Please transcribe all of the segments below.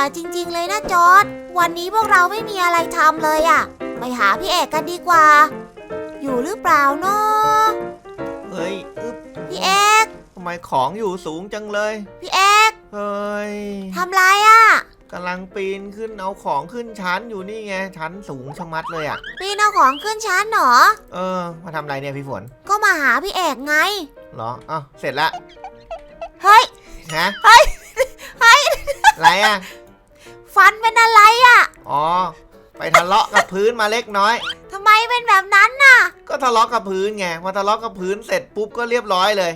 อจริง ๆ เลยนะจอร์ดวันนี้พวกเราไม่มีอะไรทำเลยอะไปหาพี่เอกกันดีกว่า อยู่หรือเปล่าเนาะเฮ้ยอึ๊บพี่เอกทำไมของอยู่สูงจังเลย พี่เอกเฮ้ยทำไรอะกำลังปีนขึ้นเอาของขึ้นชั้นอยู่นี่ไงชั้นสูงชะมัดเลยอะปีนเอาของขึ้นชั้นเหรอเออ มาทำอะไรเนี่ยพี่ฝนก็มาหาพี่เอกไงเหรออ้าวเสร็จละเฮ้ยฮะเฮ้ยเฮ้ยอะไรอะ ฟันเป็นอะไรอะอ๋อ ไปทะเลาะกับพื้นมาเล็กน้อย ทำไมเป็นแบบนั้นน่ะ ก็ทะเลาะกับพื้นไงพอทะเลาะกับพื้นเสร็จปุ๊บก็เรียบร้อยเลย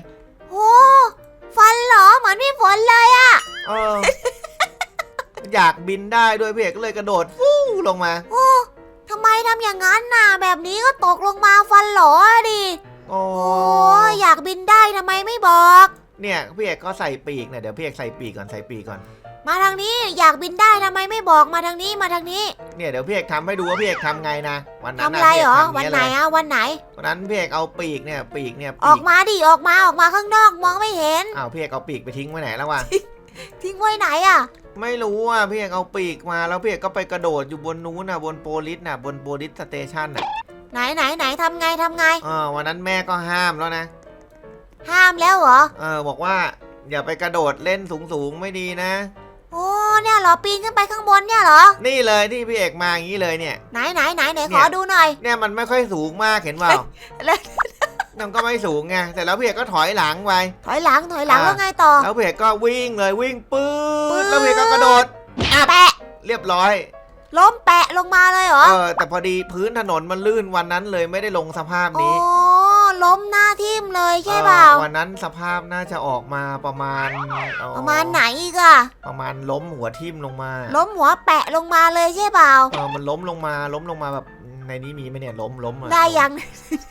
โอ้ฟันเหรอเหมือนพี่ฝนเลยอะเออ อยากบินได้ด้วยพี่เอกก็เลยกระโดดฟู่ลงมา โอ้ทำไมทำอย่างนั้นน่ะ แบบนี้ก็ตกลงมาฟันเหรอดิ โอ้โอ้อยากบินได้ทำไมไม่บอก เนี่ยพี่เอกก็ใส่ปีกเนี่ยเดี๋ยวพี่เอกใส่ปีกก่อนใส่ปีกก่อน มาทางนี้อยากบินได้ทำไมไม่บอกมาทางนี้มาทางนี้เนี่ยเดี๋ยวพี่เอกทำให้ดูว่าพี่เอกทำไงนะวันนั้นทำน่ะอะไรพี่เหรเออกทำวันเงี้ยไหนเลยอะวันไหนวันนั้นพี่เอกเอาปีกเนี่ยปีกเนี่ยอปีอกกมาดิออกมาออกมาข้างนอกมองไม่เห็นอ้าวพี่เอกเอาปีกไปทิ้งไว้ไหนแล้ววะทิ้งไว้ไหนอะไม่รู้อะพี่เอกเอาปีกมาแล้วพี่เอกก็ไปกระโดดอยู่บนนู้นน่ะบนโปลิสน่ะบนโปลิสสเตชันน่ะไหนไหนไหนทำไงทำไงเออวันนั้นแม่ก็ห้ามแล้วนะ ห้ามแล้วเหรอเออบอกว่าอย่าไปกระโดดเล่นสูงๆไม่ดีนะโอ้ เนี่ยเหรอปีนขึ้นไปข้างบนเนี่ยเหรอ นี่เลยที่พี่เอกมาอย่างนี้เลยเนี่ย ไหนไหนไหนไหนเนี่ขยอดูหน่อย เนี่ยมันไม่ค่อยสูงมากเห็นเปล่าแล้วมันก็ไม่สูงไงแต่แล้วพี่เอกก็ถอยหลังไปถอยหลังถอยหลังอ่าแล้วไงต่อ แล้วพี่เอกก็วิ่งเลยวิ่งปื๊ปื๊ดดแล้วพี่เอกก็กระโดดแปะเรียบร้อยล้มแปะลงมาเลยเหรอ เออแต่พอดีพื้นถนนมันลื่นวันนั้นเลยไม่ได้ลงสภาพโอ้นี้ ล้มหน้าทิ่มเลยใช่เปล่าออวันนั้นสภาพน่าจะออกมาประมาณเอ่อประมาณไหนอีกอะประมาณล้มหัวทิ่มลงมา ล้มหัวแปะลงมาเลยใช่เปล่าเออมันล้มลงมาล้มลงมาแบบในนี้มีไหมเนี่ยล้มล้มอะได้ยัง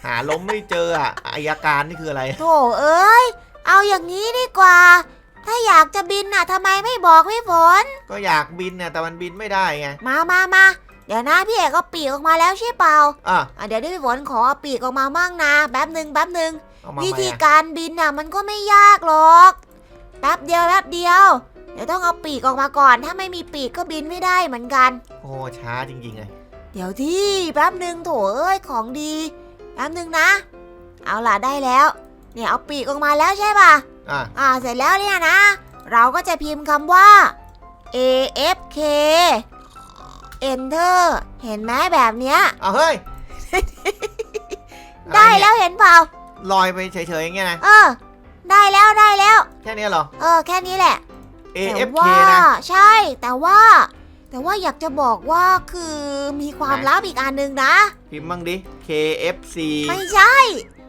หาล้มไม่เจออะอายการนี่คืออะไรโถเอ้ยเอาอย่างนี้ดีกว่า ถ้าอยากจะบินน่ะทำไมไม่บอกพี่ฝนก็อยากบินเนี่ยแต่มันบินไม่ได้ไงมามามา เดี๋ยวนะพี่เอกก็ปีกออกมาแล้วใช่เปล่าอะอะเดี๋ยวพี่ฝนขอเอาปีกออกมามั่งนะแป๊บหนึ่งแป๊บหนึ่งเอามาวิใหม่ธีอะการบินน่ะมันก็ไม่ยากหรอก แป๊บเดียวแป๊บเดียว เดี๋ยวต้องเอาปีกออกมาก่อน ถ้าไม่มีปีกก็บินไม่ได้เหมือนกัน โอ้ช้าจริงๆเลยเดี๋ยวที่แป๊บหนึ่งโถเอ้ยของดีแป๊บหนึ่งนะ เอาล่ะได้แล้ว เนี่ยเอาปีกออกมาแล้วใช่ป่ะ อะอ่าเสร็จแล้วเนี่ยนะ เราก็จะพิมพ์คำว่า AFK Enter เห็นไหมแบบเนี้ย เอาเฮ้ยได้อะไรเนี่ยแล้วเห็นเปล่า ลอยไปเฉยๆอย่างเงี้ยนะ เออ ได้แล้วได้แล้ว แค่เนี้ยเหรอ เออ แค่นี้แหละ แต่ AFK ว่านะ ใช่ แต่ว่า แต่ว่าอยากจะบอกว่าคือมีความไหน ลับอีกอันหนึ่งนะ พิมพ์บ้างดิ KFC ไม่ใช่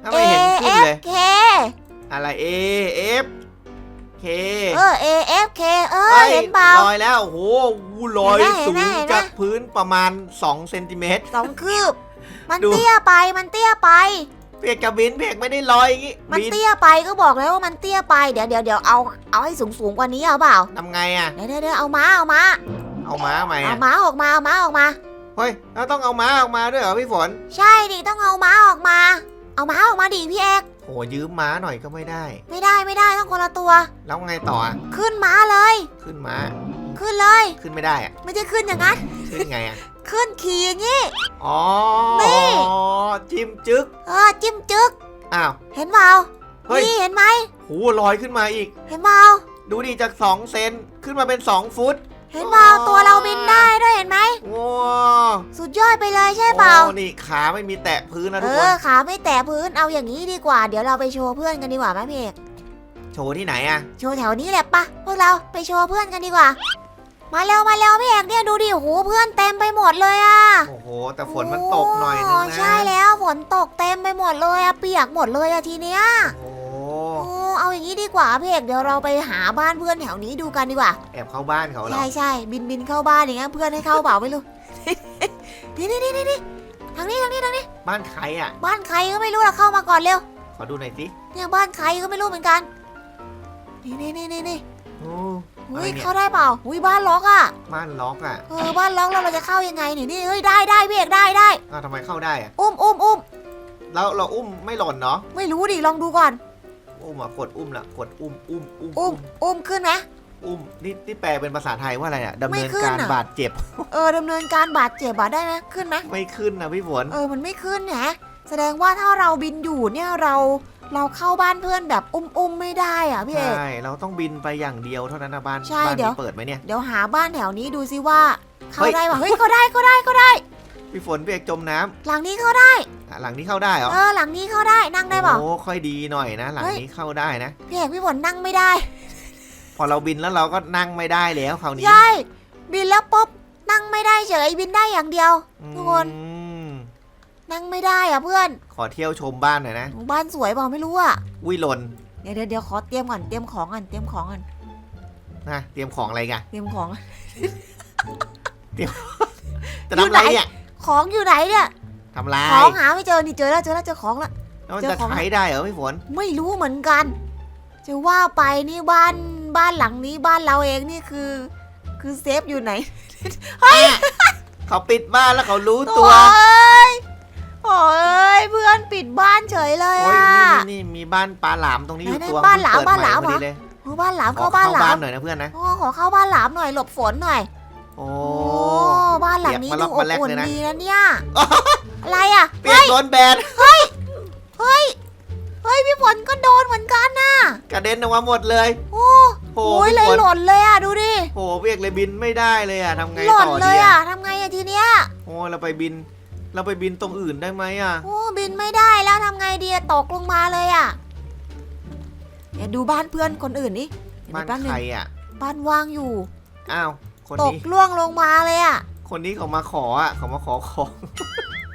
ถ้าไม่เห็นขึ้นเลย AFK อะไร AF K เออ AFK เออเห็นเปล่าลอยแล้วโอ้โหวูลอยเห็นสูไหมงเห็นไหมจากพื้นประมาณ2เซนติเมตรสองคืบ มันดูเตี้ยไปมันเตี้ยไปเพียกกับบินเพียกไม่ได้ลอยอย่างงี้มันบินเตี้ยไปก็บอกแล้วว่ามันเตี้ยไปเดี๋ยวเดี๋ยวเดี๋ยวเอาเอาให้สูงสูงๆกว่านี้เอาเปล่าทำไงอะเดี๋ยวเดี๋ยวเดี๋ยวเอาม้าเอาม้าเอาม้าใหม่เอาอะม้าออกมาเอาม้าออกมาเฮ้ยแล้วต้องเอาม้าออกมาด้วยเหรอพี่ฝน ใช่ดิต้องเอาม้าออกมา เอาม้าออกมาดิพี่เอก โหยืมม้าหน่อยก็ไม่ได้ ไม่ได้ไม่ได้ต้องคนละตัว แล้วไงต่ออะขึ้นม้าเลย ขึ้นม้า ขึ้นเลย ขึ้นไม่ได้อะไม่ใช่ขึ้นอย่างนั้น ขึ้นไงอะขึ้นขี่อย่างนี้ อ๋อนี่จิ้มจึ๊กเออจิ้มจึ๊กอ้าว เห็นเปล่าเฮ้ย นี่เห็นไหมโหลอยขึ้นมาอีก เห็นเปล่าดูดิจาก2เซนขึ้นมาเป็น 2 ฟุต เห็นเปล่าตัวเราบินได้ด้วยเห็นไหม ว้าสุดยอดไปเลยใช่เปล่า โอ้นี่ขาไม่มีแตะพื้นนะเอทุกคอนขาไม่แตะพื้นเอาอย่างนี้ดีกว่า เดี๋ยวเราไปโชว์เพื่อนกันดีกว่าไหมพี่เอกโชว์ที่ไหนอะโชว์แถวนี้แหละปะพวกเราไปโชว์เพื่อนกันดีกว่า มาเร็วมาเร็วพี่เอกเนี่ยดูดิโอ้โหเพื่อนเต็มไปหมดเลยอะโอ้โห แต่ฝนมันตกหน่อยนึงนะใช่แล้วฝนตกเต็มไปหมดเลยอะเปียกหมดเลยอะทีเนี้ย โอ้โหโอ้ เอาอย่างนี้ดีกว่าพี่เอกเดี๋ยวเราไปหาบ้านเพื่อนแถวนี้ดูกันดีกว่า แอบเข้าบ้านเขาเหรอ ใช่ใช่บินบินเข้าบ้านอย่างเงี้ยเพื่อนให้เข้าเปล่าไม่รู้ นี่นี่นี่นี่นี่ทางนี้ทางนี้ทางนี้ บ้านใครอะ บ้านใครก็ไม่รู้เราเข้ามาก่อนเร็ว ขอดูหน่อยสิเนี่ยบ้านใครก็ไม่รู้เหมือนกัน นี่นี่นี่นี่นี่โอ้เฮ้ยอะไรเนี่ยเข้าได้เปล่า อุ้ยบ้านล็อกอะ บ้านล็อกอะเออบ้านล็อกแล้วเราจะเข้ายังไงนี่นี่เฮ้ยได้ได้พี่เอกได้ได้อ้าวทำไมเข้าได้อะ อุ้มอุ้มอุ้มแล้วเราอุ้มไม่หล่นเนาะไม่รู้ดิลองดูก่อน อุ้มอะกดอุ้มละกดอุ้มอุ้มอุ้มอุ้มอุ้มขึ้นไหมอุ้มนี่นี่แปลเป็นภาษาไทยว่าอะไรอะดำไม่เนินขึ้นการอะบาดเจ็บ เออดำเนินการบาดเจ็บอะได้ไหมขึ้นไหมไม่ขึ้นนะพี่ฝนเออมันไม่ขึ้นแหนะแสดงว่าถ้าเราบินอยู่เนี่ยเราเราเข้าบ้านเพื่อนแบบอุ้มๆไม่ได้อะพี่เอกใช่เราต้องบินไปอย่างเดียวเท่านั้นนะบ้านใช่บ้านเดี๋ยวนี้เปิดไหมเนี่ยเดี๋ยวหาบ้านแถวนี้ดูซิว่า เข้าเฮ้ยได้ป่ะเฮ้ยเข้าได้เข้าได้เข้าได้ พี่ฝนพี่เอกจมน้ำหลังนี้เข้าได้อะหลังนี้เข้าได้เหรอเออ หลังนี้เข้าได้ นั่งได้ป่ะโอ้ค่อยดีหน่อยนะ หลังเฮ้ย นี้เข้าได้นะ พี่เอกพี่ฝนนั่งไม่ได้พอเราบินแล้วเราก็นั่งไม่ได้แล้วคราวนี้ใช่บินแล้วปุ๊บ นั่งไม่ได้เฉยบินได้อย่างเดียวทุกคนอืมนั่งไม่ได้อะเพื่อนขอเที่ยวชมบ้านหน่อยนะบ้านสวยเปล่าไม่รู้อะวิหลนเดี๋ยวเดี๋ยวเดี๋ยวขอเตรียมก่อน เตรียมของก่อน เตรียมของก่อน นะเตรียมของอะไรกันเตรียมของก่อนจะทำอะไรเนี่ย ของอยู่ไหนเนี่ยทำไรของหาไม่เจอนี่เจอแล้วเจอแล้วเจอของแล้วแล้วมันเจอจะของใช้ได้เหรอพี่ฝนไม่รู้เหมือนกัน จะว่าไปนี่บ้านบ้านหลังนี้บ้านเราเองนี่คือ คือเซฟอยู่ไหนเขาปิดบ้านแล้วเขารู้ตัตัววเอ้ยโอ้ยเพื่อนปิดบ้านเฉยเลยโอ้ยอะนี่นี่นี่มีบ้านปลาหลามตรงนี้อยู่ไหนๆตัวบ้านหลามเพิ่งบ้านหลามเปิดใม่พอดีเหรอเลยโอ้บ้านหลามขอเข้าบ้านหลาบ้ามนหน่อยนะเพื่อนนะโอ้ขอเข้าบ้านหลามหน่อยหลบฝนหน่อย โอ้โอ้ บ้านหลังนี้เปียกมาดูล็อกอบมาแลกอุ่นเลยนะดีนะเนี่ย อะไรอะ เปียกโดนแบนเฮ้ย เฮ้ยพี่ฝนก็โดนเหมือนกันน่ะ กระเด็นออกมาหมดเลย โอ้โหโอ้ยพี่เลยฝนหล่นเลยอะดูดิโหเปียกเลยบินไม่ได้เลยอะทำไงหล่นต่อเลดียอะอะทำไงอะทีเนี้ย โอ้เราไปบิน เราไปบินตรงอื่นได้ไหมอะ โอ้บินไม่ได้แล้วทำไงดีอะตกลงมาเลยอะเดี๋ยวดูบ้านเพื่อนคนอื่นนี่เดี๋ยวบ้านแป๊บนึใคงรอะ บ้านว่างอยู่ อ้าวคนตกนี้ล่วงลงมาเลยอะ คนนี้เขามาขออะเขามาขอของ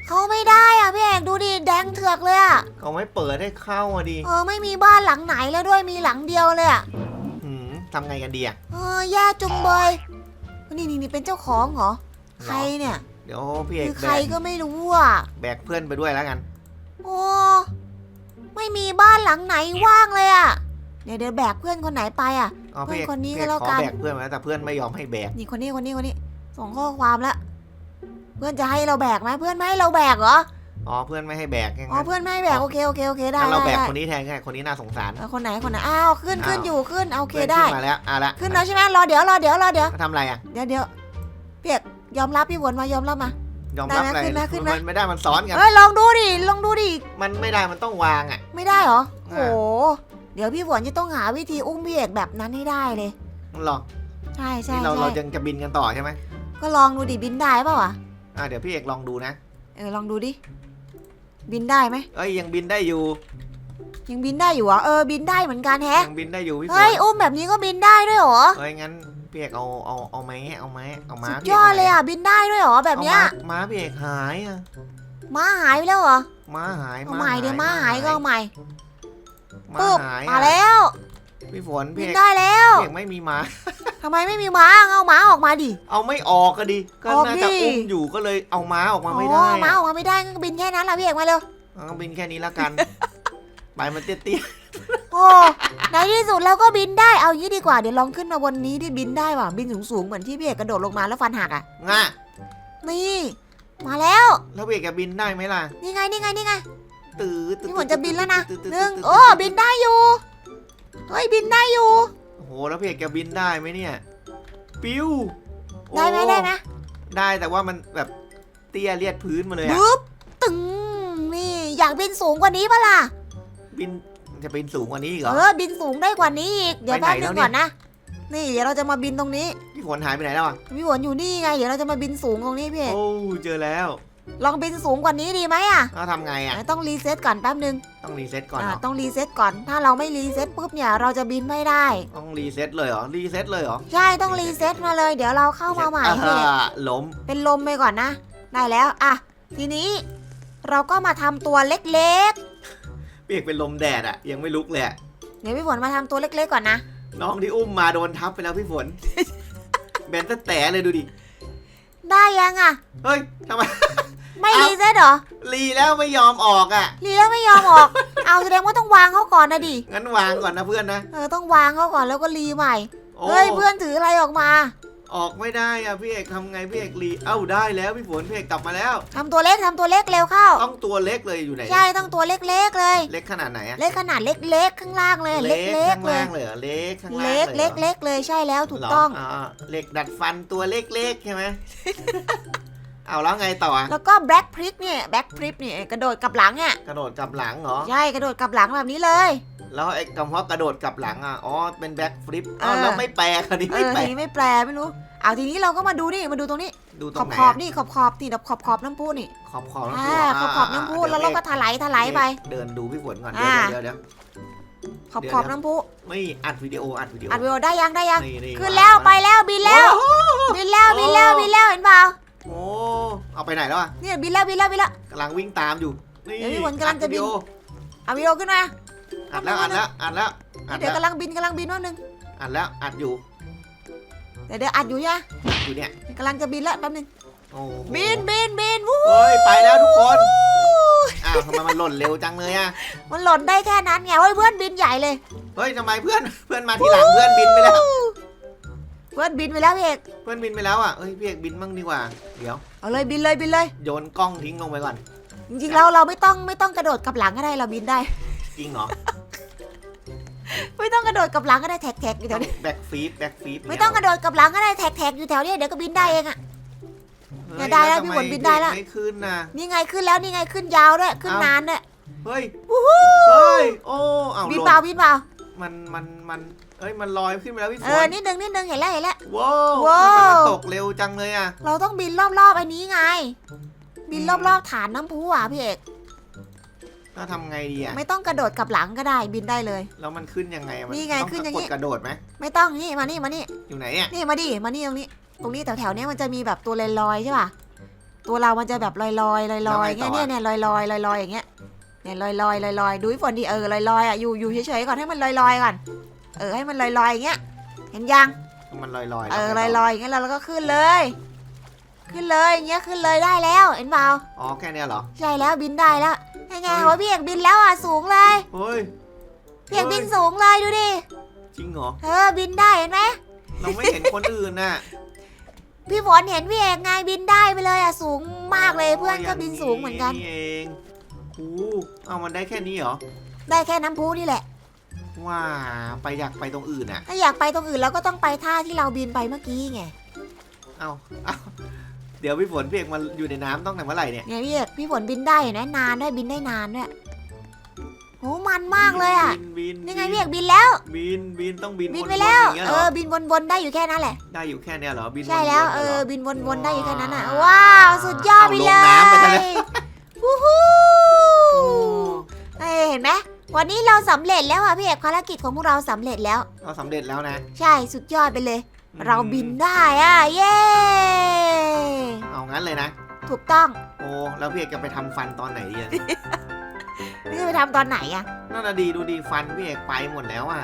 เขาไม่ได้อะพี่เอกดูดิแดงเถือกเลยอะเขาไม่เปิดให้เข้าอะดิเออไม่มีบ้านหลังไหนแล้วด้วยมีหลังเดียวเลยอะหืมทำไงกันดีอะเออแย่จุงเบยนี่นี่นี่เป็นเจ้าของเหรอใครเนี่ยเดี๋ยวพี่เอคืกอแบใครกก็ไม่รู้อะแบกเพื่อนไปด้วยแล้วกัน โอ้ไม่มีบ้านหลังไหนว่างเลยอะเดี๋ยวเดี๋ยวแบกเพื่อนคนไหนไปอะอ๋อพี่เอกเพื่อนคนนี้พี่เอก็แล้วขอกันแบกเพื่อนมาแต่เพื่อนไม่ยอมให้แบกนี่คนนี้คนนี้คนนี้ ส่งข้อความแล้วเพื่อนจะให้เราแบกไหมเพื่อนไม่ให้เราแบกเหรออ๋อเพื่อนไม่ให้แบกยังอ๋ไงอเพื่อนไม่ให้แบกโอเคโอเคโอเคได้งั้นเราได้แบกได้คนนี้แทนไงคนนี้น่าสงสาร เออคนไหนคนไหนอ้าวขึ้นขึ้นอ้าว อยู่ขึ้นเอาโอเคพื่นได้ขึ้นมาแล้วอะละขึ้นแล้วใช่ไหมรอเดี๋ยวรอเดี๋ยวรอเดี๋ยว ทำอะไรอะ เดี๋ยวเดี๋ยวเปียกยอมรับพี่ฝนมายอมรับมา ยอมรับได้อะไรไหมขึ้นไหมขึ้นไหม มันไม่ได้มันซ้อนกัน เฮ้ยลองดูดิลองดูดิมันไม่ได้มันต้องวางอะ ไม่ได้เหรออ่าโหเดี๋ยวพี่ฝนจะต้องหาวิธีอุ้มพี่เอกแบบนั้นให้ได้เลยหรอใช่ใช่นี่เราใช่เรายังจะบินกันต่อใช่ไหม ก็ลองดูดิบินได้เปล่าวะอะเดี๋ยวพี่เอกลองดูนะเออลองดูดิ บินได้ไหมเอ้ยยังบินได้อยู่ยังบินได้อยู่เหรอเออบินได้เหมือนกันแฮะยังบินได้อยู่พี่ฝเฮ้ยนอุ้มแบบนี้ก็บินได้ด้วยเหรอเฮ้ยงั้นพี่เอกเอาเอาเอาไม้เอาไม้เอาม้าสุดพี่ยกอดไปไหนเลยอะบินได้ด้วยเหรอแบบเนี้ยอาม้าม้าพี่เอกหายอะม้าหายไปแล้วเหรอม้าหายเอาใหม่เดี๋ยวม้าหายก็เอาใหม่ม้าปึ๊บหายมาอะแล้ว พี่ฝนบิพี่นเอกได้แล้วพี่เอกไม่มีม้าทำไมไม่มีม้าเอาม้าออกมาดิ เอาไม่ออกก็ดี ก็ออกน่าจะดิอุ้มอยู่ก็เลยเอาม้าออกมาไม่อ๋ได้อม้าอะออกมาไม่ได้งั้นก็บินแค่นั้นแหละพี่เอกมาเร็วเอาบินแค่นี้ละกัน ไปมันเตี้ยโอ้ในที่สุดเราก็บินได้เอางี้ดีกว่าเดี๋ยวลองขึ้นมาบนนี้ที่บินได้ว่ะบินสูงๆเหมือนที่พี่เอกกระโดดลงมาแล้วฟันหักอะๆง่ะนี่ มาแล้ว แล้วพี่เอกจะบินได้ไหมล่ะ นี่ไงนี่ไงนี่ไง ตื้อตื้อพี่ฝนจะบินแล้วนะตื้อตื้อหนึ่งตื้โอ้บินได้อยู่ เฮ้ยบินได้อยู่ โอ้โห แล้วพี่เอกจะบินได้ไหมเนี่ย ปิ้วโอ้ได้ไหมได้ไหมได้แต่ว่ามันแบบเตี้ยเลียดพื้นมาเลยอะปึ๊บตึงนี่อยากบินสูงกว่านี้ปะล่ะ บินจะบินสูงกว่านี้อีกเหรเอออบินสูงได้กว่านี้อีก เดี๋ยวไปไหนแป๊บนึงแล้วเนี่ย ก่อนนะ นี่เดี๋ยวเราจะมาบินตรงนี้พี่ฝนหายไปไหนแล้วอะพี่ฝนอยู่นี่ไง เดี๋ยวเราจะมาบินสูงตรงนี้พี่เอกโอ้เจอแล้ว ลองบินสูงกว่านี้ดีไหมอะแล้วทำไงอะเดี๋ยวต้องรีเซ็ตก่อนแป๊บนึงต้องรีเซ็ตก่อนอ่าเหรอต้องรีเซ็ตก่อน ถ้าเราไม่รีเซ็ตปุ๊บเนี่ยเราจะบินไม่ได้ ต้องรีเซ็ตเลยเหรอ รีเซ็ตเลยเหรอ ใช่ ต้องรีเซ็ตมาเลย เดี๋ยวเราเข้ามาใหม่อ่พี่เอกล้ม เป็นลมไปก่อนนะ ได้แล้ว อะ ทีนี้เราก็มาทำตัวเล็กพี่เอกเป็นลมแดดอะ ยังไม่ลุกเลยอะๆเดี๋ยวพี่ฝนมาทำตัวเล็กๆก่อนนะ น้องที่อุ้มมาโดนทับไปแล้วพี่ฝนแบนตะแต่เลยดูดิ ได้ยังอะ เฮ้ยทำไม ไม่เอ้ารีเซ็ตเหรอรีแล้วไม่ยอมออกอะ รีแล้วไม่ยอมออก เอาแสดงว่าต้องวางเขาก่อนนะดิ งั้นวางก่อนนะเพื่อนนะ เออต้องวางเขาก่อนแล้วก็รีใหม่โอ้เฮ้ยเพื่อนถืออะไรออกมา ออกไม่ได้อะพี่เอกทำไงพี่เอกรีเอ้าได้แล้วพี่ฝนพี่เอกกลับมาแล้วทำตัวเล็กทำตัวเล็กเร็วเข้า ต้องตัวเล็กเลยอยู่ไหน ใช่ต้องตัวเล็กๆเลย เล็กขนาดไหนอะเล็กขนาดเล็กๆข้างล่างเลย เล็ข้ากงๆเลล่ายงเลยเหรอเล็กข้างล่างเล็กยหรอเล็กเล็กเลยใช่แล้วถูกเหรต้องาเหล็กดัดฟันตัวเล็กๆใช่ไหม เอาแล้วไงต่ออะแล้วก็แบล็กพริกเนี่ยแบล็กพริกเนี่ยกระโดดกลับหลังเนี่ยกระโดดกลับหลังเหรอ ใช่กระโดดกลับหลังแบบนี้เลย แล้วไอ้คำว่ากระโดดกลับหลังอะ อ๋อ เป็นแบ็คฟลิปเออ๋ออแล้วไม่แปลคันนี้เอไม่อแปลทีนี้ไม่แปลไม่รู้เอาทีนี้เราก็มาดูนี่มาดูตรงนี้ ดูตขรองบไหนขอบอะนี่ขอบขอบนี่แบบขอบขอบน้ำพุนี่ขอบขอบอ่าขอบขอบน้ำพุแล้วเราก็ถลายถลายไป เดินดูพี่ฝนก่อนอ่า เดี๋ยวเดี๋ยวเดี๋ยวขอบขอบน้ำพุไม่อัดวิดีโออัดวิดีโออัดวิดีโอได้ยังได้ยังนี่นี่ขึ้นแล้วมาไปแล้วบินแล้วโอ้โหบินแล้วบินแล้วบินแล้วเห็นเปล่า โอ้เอาไปไหนแล้วอะเนี่ยบินแล้วบินแล้วบินแล้ว กำลังวิ่งตามอยู่นี่เดี๋ยวพี่ฝนกำลังจะบินอัดวิดีโอเอาวิดีโอขึ้นมาอัดแล้วอัดแล้วอัดแล้วอัดเดี๋ยวแล้วกำลังบินกำลังบินว่านึงอัดแล้วอัดอยู่เดี๋ยวเดี๋ยวอัดอยู่ใช่ไหมอัดอยู่เนี่ยกำลังจะบินแล้วแป๊บนึงโอ้โหบินบินบินวู้เฮ้ยไปแล้วทุกคนอ้าวทำไมมันหล่นเร็วจังเลยอะมันหล่นได้แค่นั้นไงเฮ้ยเพื่อนบินใหญ่เลยเฮ้ยทำไมเพื่อนเพื่อนมาทีหลังเพื่อนบินไปแล้วเพื่อนบินไปแล้วพี่เอกเพื่อนบินไปแล้วอะเอ้ยพี่เอกบินบ้างดีกว่า เดี๋ยว เอาเลยบินเลยบินเลย โยนกล้องทิ้งลงไปก่อน จริงๆแล้วเราไม่ต้องไม่ต้องกระโดดกลับหลังก็ได้เราบินได้ จริงเหรอ ไม่ต้องกระโดดกลับหลังก็ได้แท็กแท็กอยู่แถวนี้แบ็กฟีดแบ็กฟีดไม่ต้องกระโดดกลับหลังก็ได้แท็กแท็กอยู่แถวนี้เดี๋ยวก็บินได้เองอะเนี่ยได้แล้วพี่ฝนบินได้แล้ว ไม่ขึ้นนะนี่ไงขึ้นแล้วนี่ไงขึ้นยาวด้วยขึ้นเอ้านนานด้วยเฮ้ยวู้ฮู้เฮ้ยโอ้เอาบินหล่เปล่านบินเปล่ามันมันมัน เอ้ยมันลอยขึ้นไปแล้วพี่ฝเออนนิดนึงนิดนึงเห็นแล้วเห็นแล้ว ว้าวว้าวทำไมมันตกเร็วจังเลยอะเราต้องบินรอบๆอันนี้ไง บินอืมรอบๆฐานน้ำพุอะพี่เอกแล้วทำไงดีอะไม่ต้องกระโดดกลับหลังก็ได้บินได้เลย แล้วมันขึ้นยังไงมันี่ไงต้ขึ้นอย่างกงี้ดกระโดดไหมไม่ต้องนี่มานี่มานี่ อยู่ไหนเนี่ยนี่มาดิมานี่ตรงนี้ ตรงนี้แถวๆเนี้ยมันจะมีแบบตัวลอยๆใช่ป่ะ ตัวเรามันจะแบบลอยๆลอยๆลอยๆเงี้ยเนี่ยเนี่ยลอยๆลอยๆลอยๆอย่างเงี้ย เนี่ยลอยๆลอยๆลอยๆดูให้ฝนดิเออลอยๆอะอยู่อยู่เฉยๆก่อนให้มันลอยๆก่อน เออให้มันลอยๆอย่างเงี้ย เห็นยัง มันลอยลอยเออลอยๆอย่างเงี้ยเราแล้วก็ขึ้นเลย ขึ้นเลยอย่างเงี้ยขึ้นเลยได้แล้ว เห็นเปล่าอ๋อแค่เนี้ยเหรอ ใช่แล้วบินได้แล้วยังไงเฮ้ยโอ้ยพี่เอกบินแล้วอะสูงเลยเฮ้ย พี่เอกบินสูงเลยดูดิ จริงเหรอ เออบินได้เห็นไหมเราไม่เห็นคนอื่นน่ะ พี่ฝนเห็นพี่เอกไงบินได้ไปเลยอะสูงมากเลยเพื่อนก็บินสูงเหมือนกัน นี่เองโอ้เอามันได้แค่นี้เหรอ ได้แค่น้ำพุนี่แหละ ว่าไปอยากไปตรงอื่นอะ ถ้าอยากไปตรงอื่นเราก็ต้องไปท่าที่เราบินไปเมื่อกี้ไงเอาเอาเดี๋ยวพี่ฝนพี่เอกมาอยู่ในน้ำต้องแต่เมื่อไหร่เนี่ย เนี่ยพี่เอกพี่ฝนบินได้เห็นไหมนานด้วยบินได้นานด้วยโหมันมากเลยอะบินบินนี่ไงพี่เอกบินแล้ว บินบินต้องบินบินวไปแล้วๆอย่างเงี้ยเอเหรออบินวนๆได้อยู่แค่นั้นแหละ ได้อยู่แค่เนี้ยเหรอบินใช่แล้ว นๆเอหรอบินวนๆได้อยู่แค่นั้นอะ ว้าว สุดยอดไปเลเอาลงน้ำไปซะแล้วยวู้ฮู้โอ้เอ้ยเห็นไหม วันนี้เราสำเร็จแล้วอะพี่เอกภารกิจของพวกเราสำเร็จแล้ว เราสำเร็จแล้วนะใช่สุดยอดไปเลยอืมเราบินได้อะเย้เอางั้นเลยนะ ถูกต้องโอ้แล้วพี่เอกจะไปทำฟันตอนไหนดีอะ นี่จะไปทำตอนไหนอะ นั่นน่ะดีดูดีฟันพี่เอกไปหมดแล้วอะ